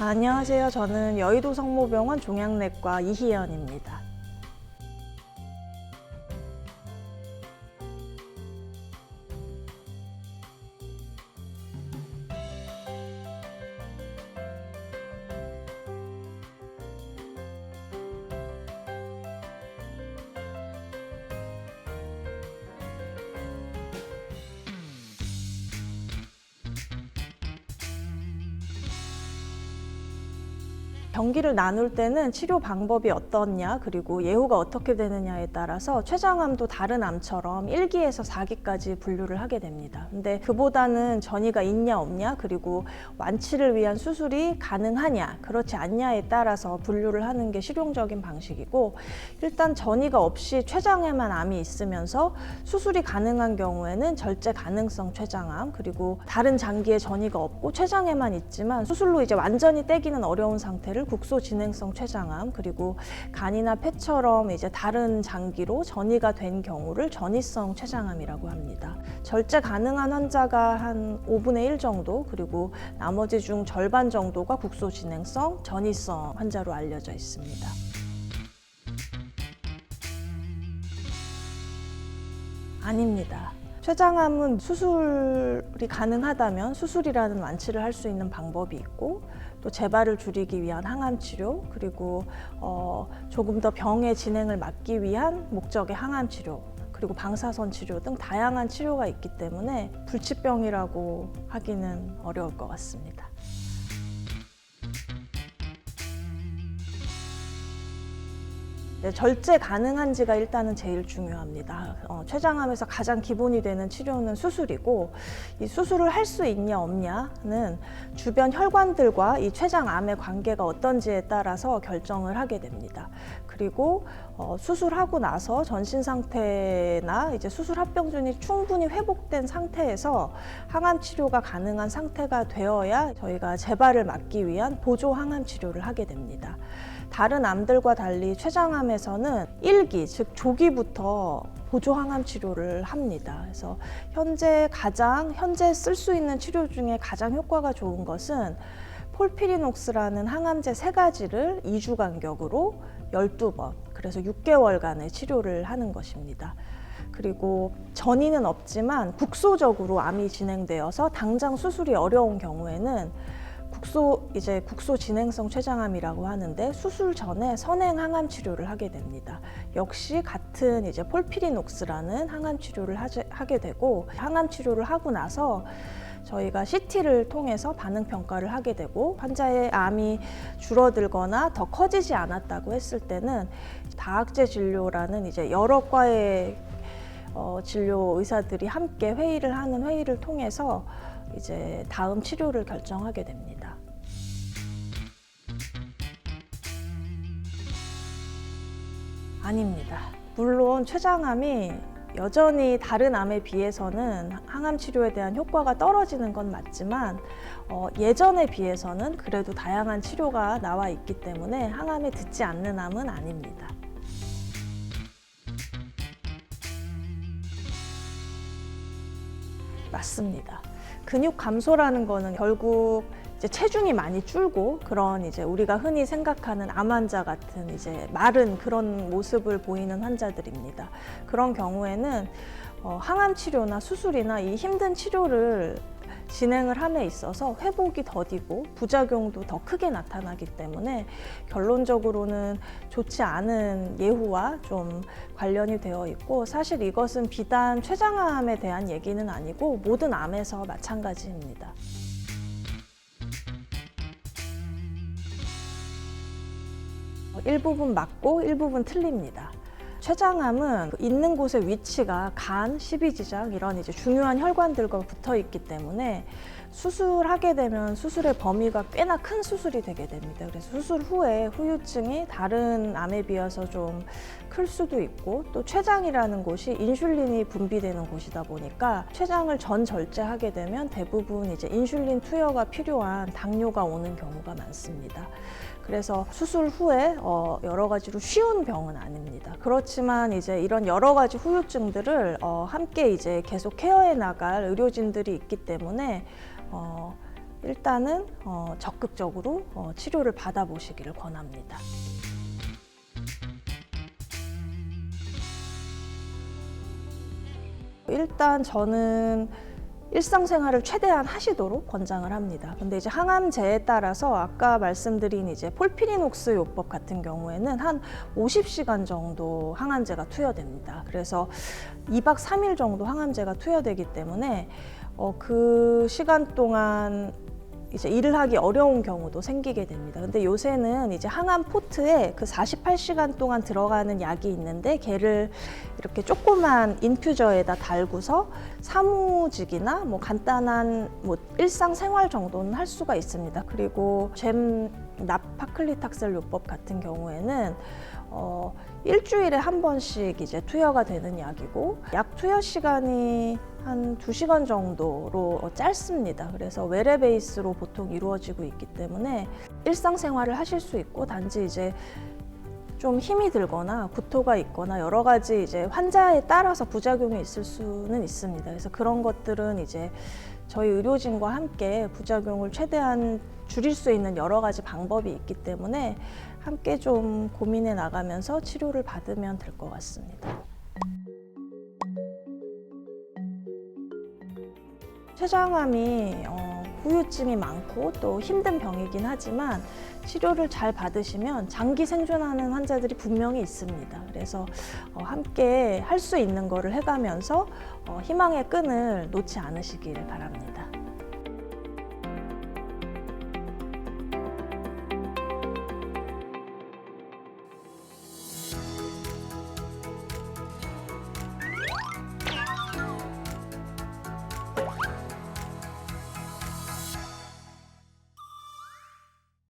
안녕하세요. 저는 여의도 성모병원 종양내과 이희연입니다. 병기를 나눌 때는 치료 방법이 어떻냐 그리고 예후가 어떻게 되느냐에 따라서 췌장암도 다른 암처럼 1기에서 4기까지 분류를 하게 됩니다. 근데 그보다는 전이가 있냐 없냐 그리고 완치를 위한 수술이 가능하냐 그렇지 않냐에 따라서 분류를 하는 게 실용적인 방식이고 일단 전이가 없이 췌장에만 암이 있으면서 수술이 가능한 경우에는 절제 가능성 췌장암 그리고 다른 장기에 전이가 없고 췌장에만 있지만 수술로 이제 완전히 떼기는 어려운 상태를 국소 진행성 췌장암 그리고 간이나 폐처럼 이제 다른 장기로 전이가 된 경우를 전이성 췌장암이라고 합니다. 절제 가능한 환자가 한 5분의 1 정도 그리고 나머지 중 절반 정도가 국소 진행성 전이성 환자로 알려져 있습니다. 아닙니다. 췌장암은 수술이 가능하다면 수술이라는 완치를 할 수 있는 방법이 있고 또 재발을 줄이기 위한 항암 치료 그리고 어, 조금 더 병의 진행을 막기 위한 목적의 항암 치료 그리고 방사선 치료 등 다양한 치료가 있기 때문에 불치병이라고 하기는 어려울 것 같습니다. 네, 절제 가능한지가 일단은 제일 중요합니다. 어, 췌장암에서 가장 기본이 되는 치료는 수술이고 이 수술을 할 수 있냐 없냐는 주변 혈관들과 이 췌장암의 관계가 어떤지에 따라서 결정을 하게 됩니다. 그리고 어, 수술하고 나서 전신 상태나 이제 수술 합병준이 충분히 회복된 상태에서 항암 치료가 가능한 상태가 되어야 저희가 재발을 막기 위한 보조 항암 치료를 하게 됩니다. 다른 암들과 달리 췌장암에서는 일기즉 조기부터 보조 항암 치료를 합니다. 그래서 현재 가장 현재 쓸 수 있는 치료 중에 가장 효과가 좋은 것은 폴피리녹스라는 항암제 세 가지를 2주 간격으로 12번, 그래서 6개월간의 치료를 하는 것입니다. 그리고 전이는 없지만 국소적으로 암이 진행되어서 당장 수술이 어려운 경우에는 국소 이제 국소 진행성 췌장암이라고 하는데 수술 전에 선행 항암 치료를 하게 됩니다. 역시 같은 이제 폴피리녹스라는 항암 치료를 하게 되고 항암 치료를 하고 나서 저희가 CT를 통해서 반응 평가를 하게 되고 환자의 암이 줄어들거나 더 커지지 않았다고 했을 때는 다학제 진료라는 이제 여러 과의 어, 진료 의사들이 함께 회의를 하는 회의를 통해서 이제 다음 치료를 결정하게 됩니다. 아닙니다. 물론 췌장암이 여전히 다른 암에 비해서는 항암 치료에 대한 효과가 떨어지는 건 맞지만 어, 예전에 비해서는 그래도 다양한 치료가 나와 있기 때문에 항암에 듣지 않는 암은 아닙니다. 맞습니다. 근육 감소라는 거는 결국 이제 체중이 많이 줄고 그런 이제 우리가 흔히 생각하는 암 환자 같은 이제 마른 그런 모습을 보이는 환자들입니다. 그런 경우에는 어, 항암 치료나 수술이나 이 힘든 치료를 진행을 함에 있어서 회복이 더디고 부작용도 더 크게 나타나기 때문에 결론적으로는 좋지 않은 예후와 좀 관련이 되어 있고 사실 이것은 비단 췌장암에 대한 얘기는 아니고 모든 암에서 마찬가지입니다. 일부분 맞고 일부분 틀립니다. 췌장암은 있는 곳의 위치가 간, 십이지장 이런 이제 중요한 혈관들과 붙어 있기 때문에 수술하게 되면 수술의 범위가 꽤나 큰 수술이 되게 됩니다. 그래서 수술 후에 후유증이 다른 암에 비해서 좀 클 수도 있고 또 췌장이라는 곳이 인슐린이 분비되는 곳이다 보니까 췌장을 전 절제하게 되면 대부분 이제 인슐린 투여가 필요한 당뇨가 오는 경우가 많습니다. 그래서 수술 후에 어, 여러 가지로 쉬운 병은 아닙니다. 그렇지만 이제 이런 여러 가지 후유증들을 어, 함께 이제 계속 케어해 나갈 의료진들이 있기 때문에 어, 일단은 어, 적극적으로 어, 치료를 받아보시기를 권합니다. 일단 저는 일상생활을 최대한 하시도록 권장을 합니다. 근데 이제 항암제에 따라서 아까 말씀드린 이제 폴피리녹스 요법 같은 경우에는 한 50시간 정도 항암제가 투여됩니다. 그래서 2박 3일 정도 항암제가 투여되기 때문에 어, 그 시간 동안 이제 일을 하기 어려운 경우도 생기게 됩니다. 근데 요새는 이제 항암 포트에 그 48시간 동안 들어가는 약이 있는데 걔를 이렇게 조그만 인퓨저에다 달고서 사무직이나 뭐 간단한 뭐 일상 생활 정도는 할 수가 있습니다. 그리고 잼 나파클리탁셀 요법 같은 경우에는 어, 일주일에 한 번씩 이제 투여가 되는 약이고 약 투여 시간이 한 두시간 정도로 어, 짧습니다. 그래서 외래 베이스로 보통 이루어지고 있기 때문에 일상생활을 하실 수 있고 단지 이제 좀 힘이 들거나 구토가 있거나 여러 가지 이제 환자에 따라서 부작용이 있을 수는 있습니다. 그래서 그런 것들은 이제 저희 의료진과 함께 부작용을 최대한 줄일 수 있는 여러 가지 방법이 있기 때문에 함께 좀 고민해 나가면서 치료를 받으면 될 것 같습니다. 췌장암이 어, 후유증이 많고 또 힘든 병이긴 하지만 치료를 잘 받으시면 장기 생존하는 환자들이 분명히 있습니다. 그래서 어, 함께 할 수 있는 거를 해가면서 어, 희망의 끈을 놓지 않으시길 바랍니다.